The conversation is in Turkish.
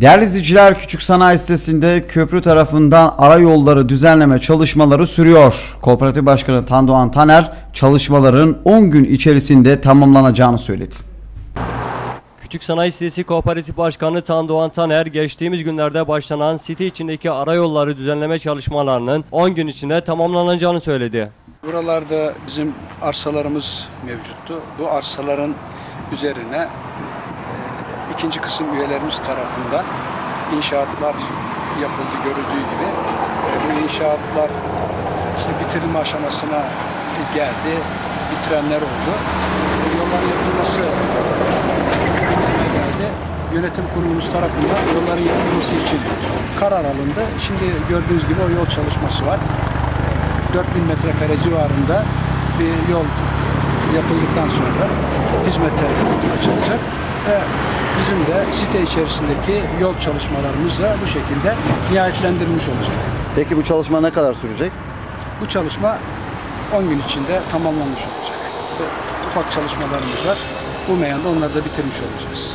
Değerli izleyiciler Küçük Sanayi sitesinde köprü tarafından ara yolları düzenleme çalışmaları sürüyor. Kooperatif Başkanı Tandoğan Taner çalışmaların 10 gün içerisinde tamamlanacağını söyledi. Küçük Sanayi Sitesi Kooperatif Başkanı Tandoğan Taner, geçtiğimiz günlerde başlanan site içindeki arayolları düzenleme çalışmalarının 10 gün içinde tamamlanacağını söyledi. Buralarda bizim arsalarımız mevcuttu. Bu arsaların üzerine ikinci kısım üyelerimiz tarafından inşaatlar yapıldı görüldüğü gibi. E, bu inşaatlar işte bitirilme aşamasına geldi, bitirenler oldu. Yolların yapılması geldi. Yönetim kurulumuz tarafından yolların yapılması için karar alındı. Şimdi gördüğünüz gibi o yol çalışması var. 4000 metrekare civarında bir yol yapıldıktan sonra hizmete açılacak ve bizim de site içerisindeki yol çalışmalarımız da bu şekilde nihayetlendirilmiş olacak. Peki bu çalışma ne kadar sürecek? Bu çalışma 10 gün içinde tamamlanmış olacak. Ufak çalışmalarımız var. Bu meyanda onları da bitirmiş olacağız.